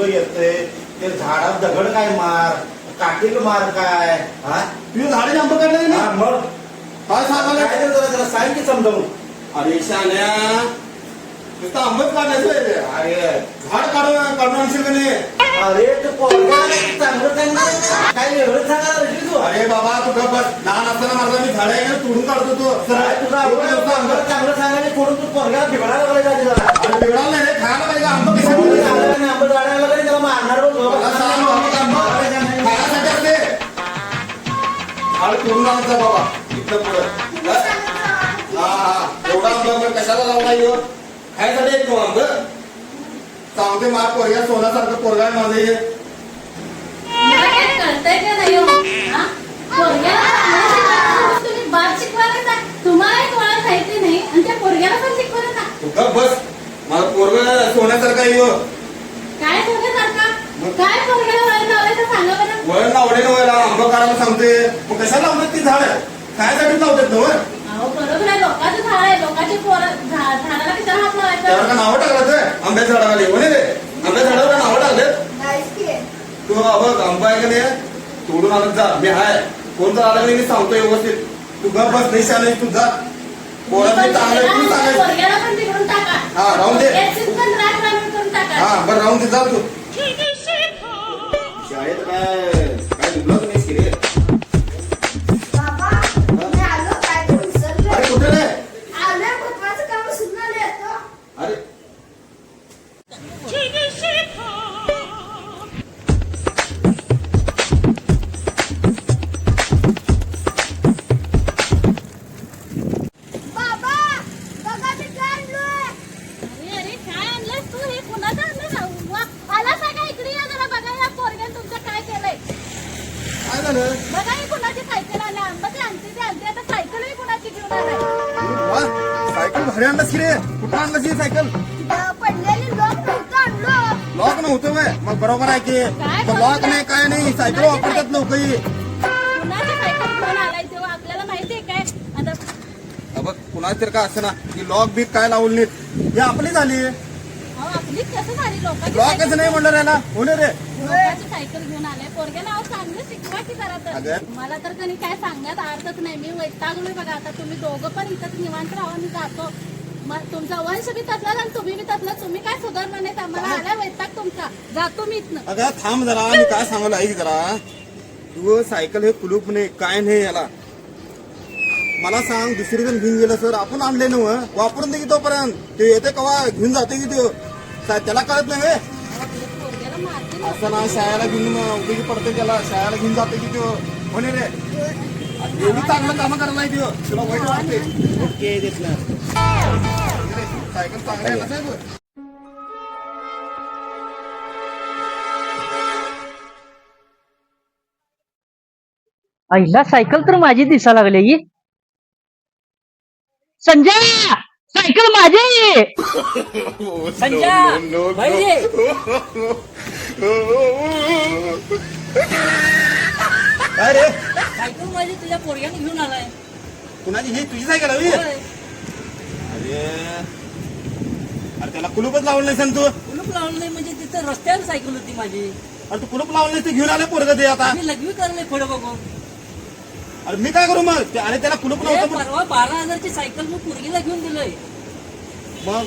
पोरग येतंय. ते झाडात दगड काय मार काठीक मार काय? हा? तुझे झाडे आंबा काढले ना? हा, मग? काय काय सांगायला जरा जरा सांग की समजावून. अरे शान्या नुसतं आंबच काढायचं आहे ते. अरे झाड काढून आणशील का नाही? अरे ते चांगलं चांगलं. काय वेगळं सांगायला लागली तू? अरे बाबा तू गप्प बस. लहान असताना माझा मी झाडे तोडून काढतो तो. तुझं आवडलं चांगलं चांगलं सांगायला फोडून तू पोरग्याला बिघडायला लागला अरे बिघडाल नाही रे, खायला पाहिजे आंबा आंबे त्याला मारणार बघ. बाबा पुढं हा हा एवढा आंबा कशाला लावला येऊ खायसाठी आंब मार पोरग्या सोन्यासारखं पोरगा कळतंय का नाही हो? हा? पोरग्याला चांगलं तुम्ही शिकवायला जा. तुम्हाला एक वळण माहिती नाही आणि त्या पोरग्याला पण शिकवलं ना तू गप्प बस मला पोरग सोन्यासारखं आहे काय काय पोरग्याला वळण लावलंय तर सांगा बरं. वळण आवडे ना वळण आंबा काढायला सांगते. मग कशाला लावतात ती झाड? खायसाठी लावतात ना वर अहो बरोबर आहे. लोकांचं झाड आहे. लोकांचे पोर झा- झाडाला कशाला हात त्यावर लावायचं का नावं टाकलं ते आंब्याच्या झाडावाले म्हणे रे? आंब्या झाडावर नावं टाकले तू बघ आंबा आहे का नाही? तोडून आणत जा. मी हाय. कोण जर आलं नाही मी सांगतो व्यवस्थित. तू गप बस नाही शाने तू जा. पोरांनी चांगलं तू सांगायचं पोरग्याला पण बिघडून टाका. हा, राहून दे. पण राख राखून करून टाका हा बरं राहून दे जा तू. शाळेत काय? नव्हतं वय मग बरोबर आहे की? काय लॉक नाही काय नाही सायकल वापरतात लोक कुणाची सायकल घेऊन आलाय तेव्हा आपल्याला माहिती आहे काय? आता बघ कुणाच तर का असं ना की लॉक बीक काय लावून नाहीत ही आपली झाली. अहो आपली कसं झाली? लोकांची नाही म्हणलं याला होणे रे. लोकांची सायकल घेऊन आलाय पोरग्याला अहो चांगलं शिकवा की जरा तर. अगं. मला तर कधी काय सांगण्यात अर्थच नाही. मी वैतागलोय बघा. आता तुम्ही दोघं पण इथंच निवांत राहा. मी जातो. मग तुमचा वंश बी तसला आणि तुम्ही बी तसला तुम्ही काय सुधारणार नाही आम्हाला तुमचा जातो मी इथनं. अगं थांब जरा मी काय सांगायला ऐक जरा. तू सायकल हे कुलूप नाही काय नाही याला. मला सांग दुसरी जण घेऊन गेलं सर आपण आणले नव वापरून दे की तोपर्यंत. ते येते कवा घेऊन जाते की तो त्याला कळत नाही मारतील असं ना शाळेला घेऊन उपयोगी पडते त्याला. शाळेला घेऊन जाते की तो म्हणे रे. एवढी चांगलं काम करायला नाही तो तुला वाईट वाटते. ओके सायकल चांगली आहे ना साहेब? आईला सायकल तर माझी दिसा लागली ही संजय! सायकल माझी. संजय! बाहेर ये. काय रे सायकल माझी तुझ्या पोरग्याने घेऊन आलाय. कुणाची? ही तुझी सायकल हवी होय. अरे! अरे त्याला कुलूपच लावलं नाही सांग तू. कुलूप लावलं नाही म्हणजे तिथं रस्त्यावर सायकल होती माझी. अरे तू कुलूप लावलं नाही तू घेऊन आले पोरग ते आता. मी लग्न करले पुढे बघून अरे मी काय करू मग? ते- अरे त्याला कुलूप हे नव्हतं परवा बारा हजारची सायकल मी पोरगीला घेऊन दिलोय. मग?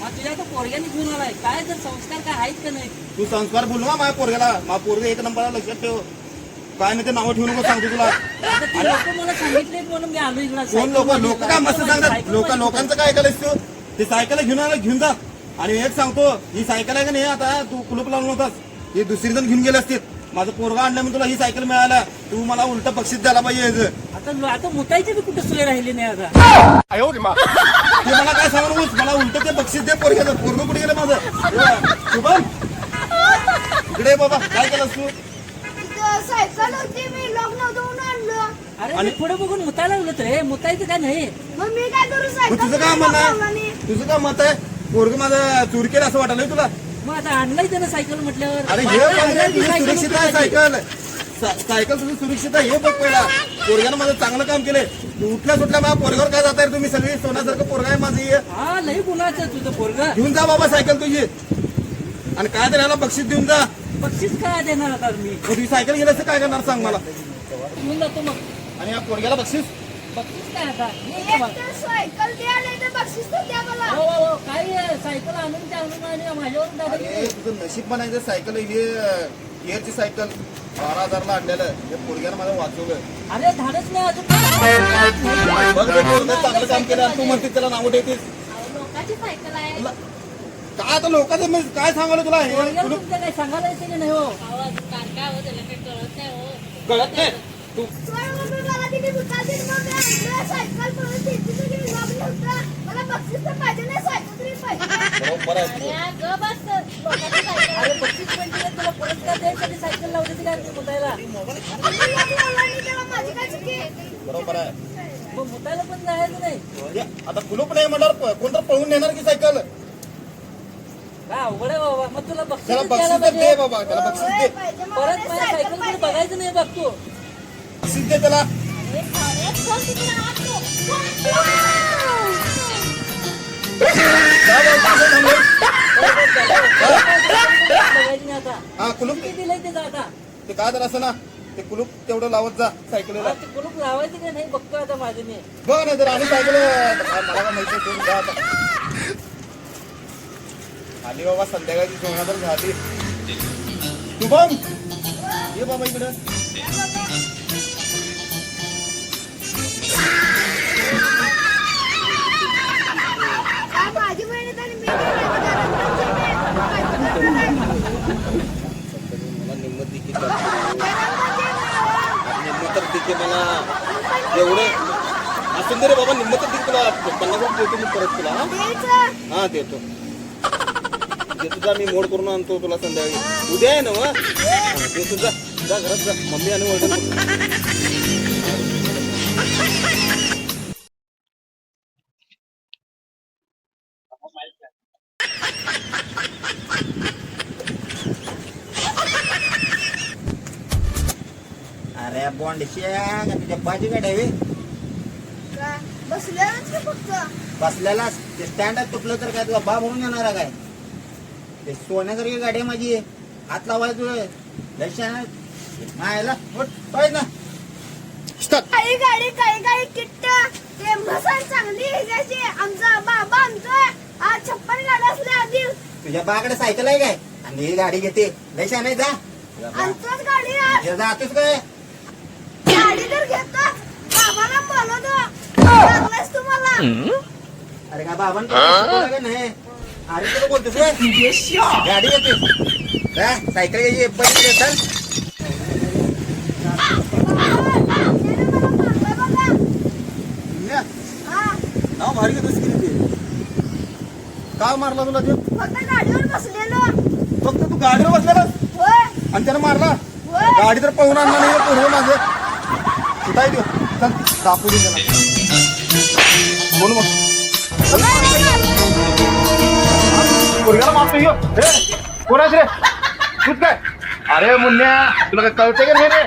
मग तुझ्या आता पोरग्याने घेऊन आलाय. काय तर संस्कार काय आहेत का नाही? तू संस्कार बोलू ना माझ्या पोरग्याला. माझा पोरग एक नंबरला लक्षात ठेव. काय नाही ते नावं ठेवू नको सांगतो तुला. आता ती लोक मला सांगितले म्हणून मी आलो इकडं कोण लोक? लोक काय मस्त सांगतात? लोक लोकांचं काय ऐकायलास तू? ते सायकल घेऊन आला घेऊन जा. आणि एक सांगतो ही सायकल आहे का नाही आता? तू कुलूप लावून होतास. ही दुसरी जण घेऊन गेले असतील. माझं पोरगा आणलं म्हणून तुला ही सायकल मिळाला तू मला उलट बक्षीस द्यायला पाहिजे. आता आता मुतायचे बी कुठे सोय राहिली नाही आता? ते मला काय सांगू नकोस मला उलट ते बक्षीस दे पोरग्याचं पोरग कुठे गेलं माझं? शुभम. इकडे बाबा काय केलंस तू? सायकल होती मी लॉक नव्हतं म्हणून आणलं. अरे मी पुढे बघून मुतायला लागलो रे. मुतायचं काय नाही. मग मी काय करू मग सायकल तुझं काय म्हणणं आहे? तुझं काय मत आहे? पोरग माझं चोरी केलं असं वाटायला तुला? मग आता आणलंय त्यानं सायकल म्हटल्यावर. अरे हे तुझं सुरक्षित आहे. सायकल. सा- सायकल तुझं सुरक्षित आहे हे बघ पहिला. पोरग्यानं माझं चांगलं काम केलंय. तू उठल्या सुटल्या माझ्या पोरगावर काय जाताय तुम्ही सगळी? सोन्यासारखं पोरगा आहे माझं. हे. हा गुणाचं तुझं पोरग. घेऊन जा बाबा सायकल तुझी. आणि काय तर याला बक्षीस देऊन जा. बक्षीस काय देणार आता मी? तुझी सायकल गेल्यास काय करणार सांग मला. घेऊन जातो मग. आणि या पोरग्याला बक्षीस? बक्षीस काय आता? ये इकडे बघ. सायकल द्या नाही तर बक्षीस तर द्या मला. हो हो हो. काय आहे? सायकल आणून ते आणून आणि माझ्यावर दादा अरे तुझं नशीब म्हणायचं सायकल हे गिअरची सायकल बारा हजारला आणलेलं हे पोरग्यानं माझं वाचवलं अरे धाडच नाही अजून बघ ते पोरगं चांगलं काम केलं आणि तू म्हणते त्याला नाव ठेवतेस अहो, लोकांची सायकल आहे. काय आता लोकांचं मी काय सांगायला तुला हे? पोरग्याला तुला तुमचं काय सांगायला येते की नाही हो? अहो, अजून हो त्याला काही कळत नाही हो. कळत नाही? तू सोड मम्मी बरोबर आहे. अरे तुला पुरस्कार द्यायसाठी सायकल लावली होती काय मुतायला आहे. मग मुतायला पण जायचं नाही म्हणजे आता कुलूप नाही म्हणल्यावर कोण तर पळून नेणार की सायकल? काय अवघड आहे बाबा. मग तुला त्याला बक्षीस द्यायला बक्षीस तर दे पाहिजे बाबा. त्याला बक्षीस होय, दे. पाहिजे मला परत माझ्या सायकल बघायचं नाही बघ तू बक्षीस दे त्याला. हा कुलूप. किती दिलंय ते आता? ते काय तर असं ना ते कुलूप तेवढं लावत जा सायकलीला. ते कुलूप लावायचं का नाही? बघतो आता माझं मी. बघ नाही तर आणि सायकल मला काय माहिती तू जा आता. आली बाबा संध्याकाळची सोळा तर झाली. तू बघ ये बाबा इकडं. एवढं. असून रे बाबा निम्मत देखील तुला. पन्नास रुपये देतो मी परत तुला हा. हा देतो. देतो जा मी मोड करून आणतो तुला संध्याकाळी. उद्या आहे ना मग देतो जा जा घरात जा. मम्मी आणि वडील. अरे बॉन्डशिया तुझ्या बाजी काय डावी बसलेलंच की फक्त? ते स्टँड तुटलं तर काय तुला बा म्हणून येणार आहे काय? ते सोन्यासारखी गाडी आहे माझी. हात लावायचं लक्षात मायला उठ, पळ ना काही गाडी काही काही किट्ट. ते मसाल चांगली आहे त्याची आमचा बाबा आमचा. आज छप्पन गाड्या असल्या आधी. तुझ्या बाकडे सायकल आहे काय? आणि ही गाडी घेते. लक्षात नाही जा. आमचंच गाडी आहे. हे जातोस काय? गाडी तर घेतो. बाबाला बोलवतो. लागलास तुम्हाला? अरे का बाबांनी शिकवलं का नाही? अरे तुला बोलतोस काय? गाडी घेते जा, सायकल घ्यायची नाव भारी घेतोस की ते? का मारला तुला ते? फक्त गाडीवर बसलेलो. फक्त तू गाडीवर बसलेला होय. आणि त्यानं मारला. गाडी तर पळून आणला नाही माझं कुठं आहे तो चल दे त्याला. बोल मग. पोरग्याला मारतो ह्यो. हे, कोण आहेस रे? तूच काय? अरे मुन्या तुला काय कळते का नाही रे?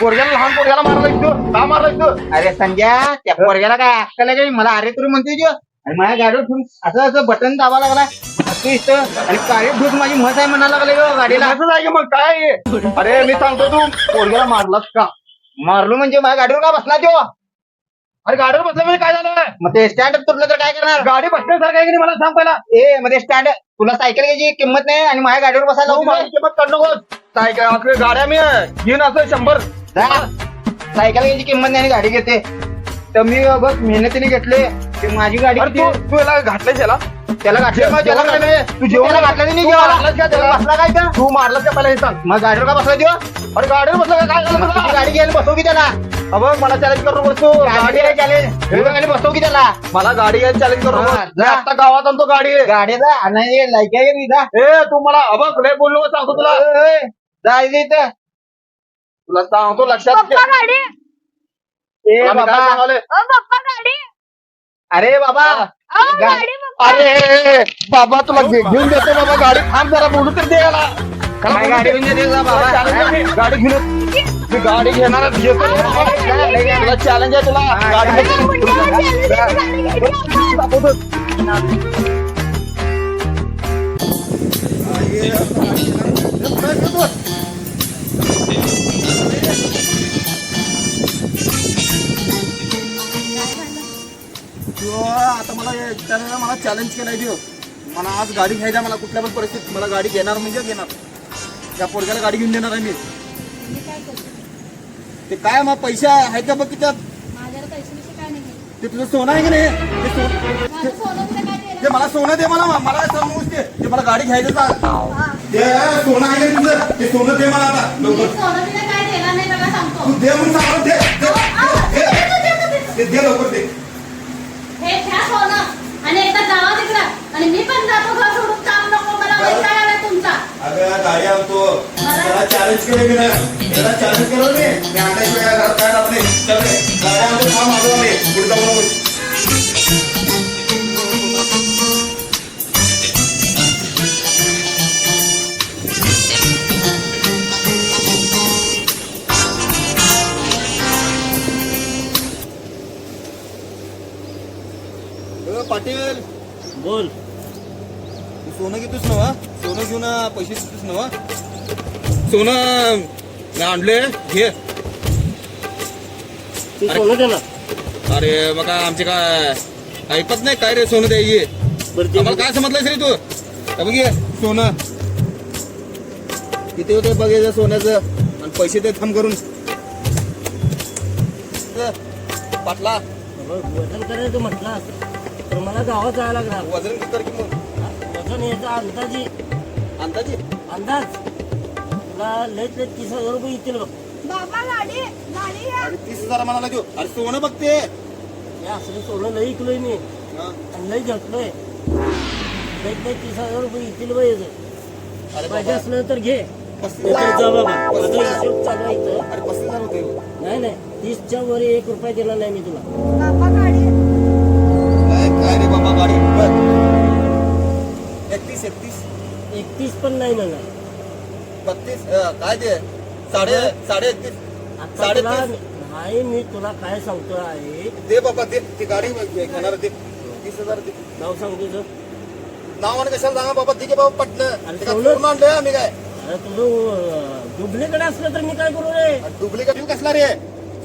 पोरग्याला लहान पोरग्याला मारला तू का मारला तू अरे संजय त्या पोरग्याला काय अक्कल आहे का? मला अरे तुला म्हणते जो आणि माझ्या गाडीवर ठेवून असं असं बटन दाबा लागला असं इथं. आणि काळी ढूक माझी मत आहे म्हणायला लागले गाडीला. असं आहे मग काय? आहे? अरे मी सांगतो तू पोरग्याला मारलास का? मारलो म्हणजे माझ्या गाडीवर का बसला तो? अरे गाडीवर बसल्या म्हणजे काय झालं? मग ते स्टँड तुटलं तर काय करणार? गाडी बसण्यासारखं आहे की नाही मला सांग पहिला. ए मध्ये स्टँड तुला सायकल घ्यायची किंमत नाही आणि माझ्या गाडीवर बसायला माझी किंमत काढ नकोस. काय काय आपल्या गाड्या मी घेऊन असं शंभर. जा. सायकल घ्यायची किंमत नाही आणि गाडी घेते. तर मी बघ मेहनतीने घेतले. ते माझी गाडी अरे तू किती- तू याला घातलंय त्याला घातलं जेव्हा- त्याला जेव्हा घातलं नाही, तू जेवण घातलं नाही. जेवायला त्याला? बसला काय का तू मारलास का पहिला हे सांग मग गाडीवर का बसला तो अरे गाडीवर बसला का? काय झालं तुला? गाडी घ्यायला बसव की त्याला? अबघ मला चॅलेंज करू नको तू. गाडी चॅलेंज बसव की त्याला? मला गाडी घ्यायला चॅलेंज करू हा, जा. आता गावात आणतो गाडी. गाडीचा आणि लायकी आहे का नाही जा ए तू मला अबघ लय बोललो सांगतो तुला? ए, ए, जा इथे तुला सांगतो लक्षात ठेव. पप्पा गाडी? ए तुला मी काय बाबा. सांगालोय? अ पप्पा गाडी? अरे बाबा. अ गाडी अरे बाबा तुला घेऊन देतो बाबा गाडी. थांब जरा बोलू तर दे याला. काय गाडी घेऊन देते का बाबा. गाडी घेऊन मी गाडी घेणार तुला चॅलेंज आहे तुला. गाडी घेऊन- आता मला त्यानं मला चॅलेंज केलाय देव मला आज गाडी घ्यायचा मला कुठल्या पण परिस्थितीत मला गाडी घेणार म्हणजे घेणार. त्या पोरग्याला गाडी घेऊन देणार आहे मी. ते काय मग पैसे आहेत का बघ त्यात ते तुझं सोनं आहे की नाही? ते मला सोनं दे मला मला सांगूच ते ते मला गाडी घ्यायचं ते सोनं आहे का तुझं? ते सोनं दे मला आता. लवकर सांगतो. तू दे म्हणून सांग दे. दे, दे, दे, दे लवकर दे हे घ्या सोनं. आणि एकदा जावा तिकडं. आणि मी पण जातो घर सोडून. काम नको मला. वैताग आलाय तुमचा. अगं गाडी आणतो. त्याला चॅलेंज केलं मी ना. त्याला चॅलेंज केलं मी. मी आणल्याशिवाय घरात काय नाही चल रे. गाडी आणतो. थांब आलो आम्ही. पुढे जाऊ बोल. तू सोनं घेतोस ना सोनं घेऊन पैसे देतोस ना सोनं मी आणले घे. तू अरे. सोनं दे ना. अरे बघा आमचे काय ऐकत नाही काय रे सोनं द्यायची? बरं ते आम्हाला काय समजलंयस रे तू? हे बघ हे, सोनं. किती होते बघ याचं सोन्याचं? आणि पैसे दे थांब करून. पाटला. वजन करायचं म्हटलं तर मला गावात जायला लागणार. वजन किती मग? वजन याचा अंदाजी अंदाजे? अंदाज? तुला लयत लयत तीस हजार रुपये येतील बघ. बाबा गाडी गाडी घ्या. अरे तीस हजार म्हणाला देऊ. अरे सोनं बघते. हे असलं सोनं लई इकलोय मी. हा. आणि लई घेतलोय लयत लयत तीस हजार रुपये येतील बघ याचं. अरे पाहिजे बाबा, असलं तर घे. पस्तीस नाहीतर हजार. जा बाबा. माझा हिशोब चालू आहे इथं. अरे पस्तीस हजार होते नाही नाही. तीसच्या वर एक रुपया दिला नाही मी तुला. बाबा गाडी काय काय रे बाबा गाडी बघ. एकतीस एकतीस. एकतीस पण नाही ना. बत्तीस? काय ते? साडे साडे एकतीस. साडे. नाही मी तुला काय सांगतो आहे दे बाबा दे. ती गाडी घेणार दे. तीस हजार दे. नाव सांग तुझं. नाव आणि कशाला सांगा बाबा ठीक आहे बाबा पटलं ते आणलंय आम्ही काय? अरे तुझं डुप्लिकेट असलं तर मी काय करू रे? डुप्लिकेट कसला रे?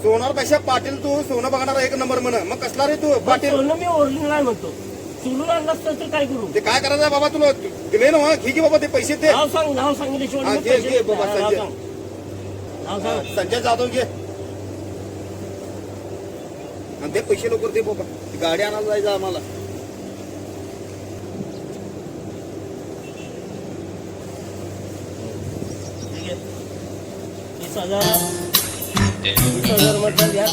सोनारपेक्षा पाटील तू सोनं बघणार एक नंबर म्हण. मग कसला रे तू? पाटील. सोनं मी ओरिजिनल आहे म्हणतो. चुलून आणलं असतं तर काय करू? ते काय करायचं आहे बाबा तुला? दिले ना घे की बाबा ते पैसे दे नाव सांग नाव सांगितल्याशिवाय हा, मग घे, बाबा, नाही. संजय. सांग. नाव सांग. संजय जाधव घे. आणि ते पैसे लवकर दे बाबा. ती गाडी आणायला जायचं आम्हाला. ठीक आहे. तीस हजार. तीस हजार म्हटलं व्याज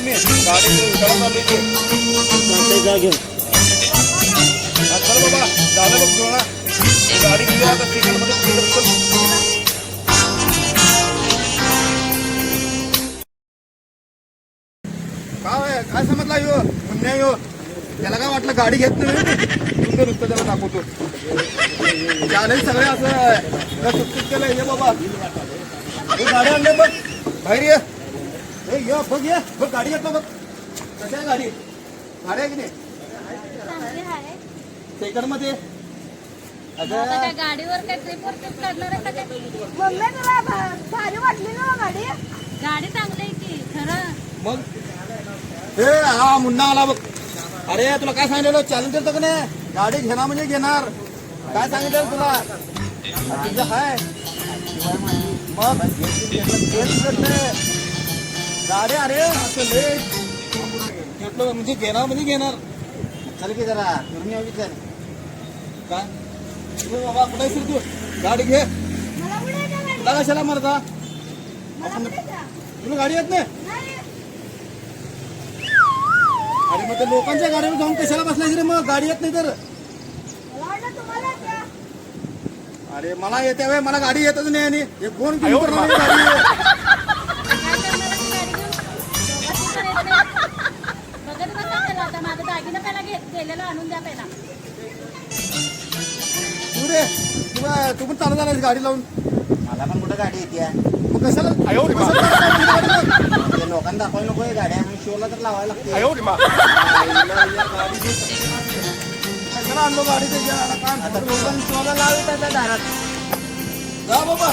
मी गाडी घेऊन घरात बाबा झालं बघ गाडी घेऊया आता गाडी घेत नाही. तुमचं नुसतं त्याला दाखवतो. त्याने सगळे असं सुटसुट केलं ये बाबा. हे गाडी आणले बघ. बाहेर ये. हे ये बघ ये. बघ गाडी घेतलं बघ. कशी आहे गाडी? गाडी आहे की नाही? सेकंडमध्ये आता काय गाडीवर काय ट्रिपवर ट्रिप काढणार आहे का काय? मम्मी तुला भा- भारी वाटली ना हो गाडी. गाडी चांगली आहे की खरं? मग? हे हा मुन्ना आला बघ. अरे तुला काय सांगितलं चॅलेंज दिलं का नाही? गाडी घेणार म्हणजे घेणार. काय सांगितलं तुला? तुझं हाय. मग. गाडी अरे असं घेतलं म्हणजे घेणार म्हणजे घेणार. चल की जरा यावी चल. काय तू बाबा कुठे रे तू? गाडी घे. तुला कशाला मरता? तुला गाडी येत नाही. अरे मग ते लोकांच्या गाडीवर जाऊन कशाला बसलायस रे मग गाडी येत नाही तर. अरे मला येते वे मला गाडी येतच नाही आणि हे कोण घेऊन करणार ही गाडी. बघत बसा त्याला आता माझं दागिनं पहिला घे गेलेलं आणून द्या पहिला तू रे तू काय- तू पण चालू झालास गाडी लावून मला पण कुठं गाडी येते मग कशाला गाडी? ते लोकांना दाखवायला नको आहे गाड्या म्हणून शोला तर लावायला लागते कशाला आणलो गाडी त्याच्या आता काय आता तू पण शोला लावित आता दारात जा बाबा